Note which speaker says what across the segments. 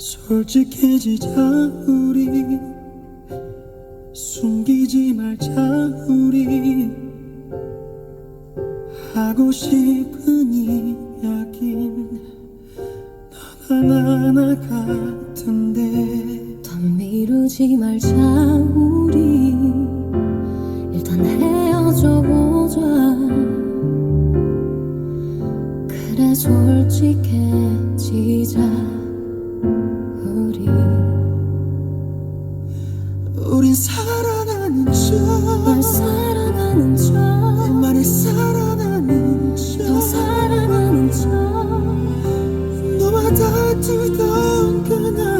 Speaker 1: 솔직해지자 우리 숨기지 말자 우리 하고 싶은 이야긴 너나 나나 같은데.
Speaker 2: 더 미루지 말자 우리 일단 헤어져 보자. 그래 솔직해지자. 널 사랑하는
Speaker 1: 척내 사랑하는 척더 사랑하는 척
Speaker 2: 너와 다투던 그날.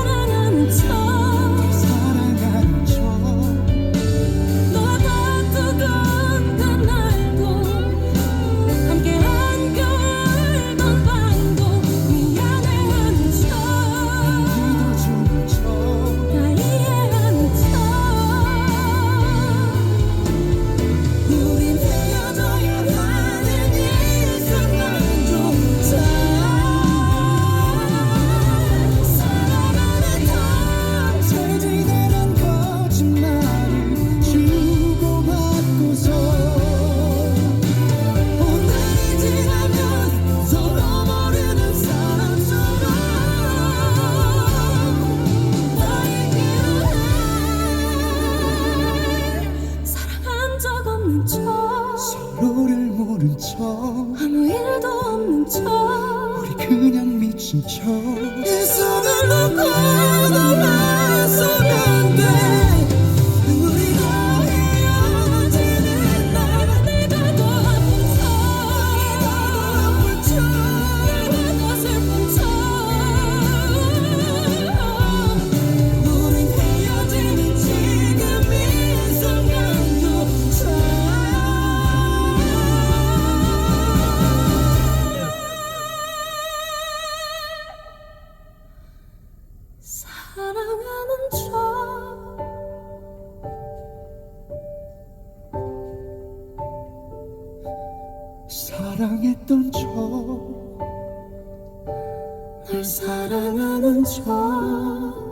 Speaker 2: 없는 척.
Speaker 1: 서로를 모른 척.
Speaker 2: 아무 일도 없는 척.
Speaker 1: 우리 그냥 미친 척 그 손을 놓고
Speaker 2: 돌아
Speaker 1: 사랑했던 저널 사랑하는 저.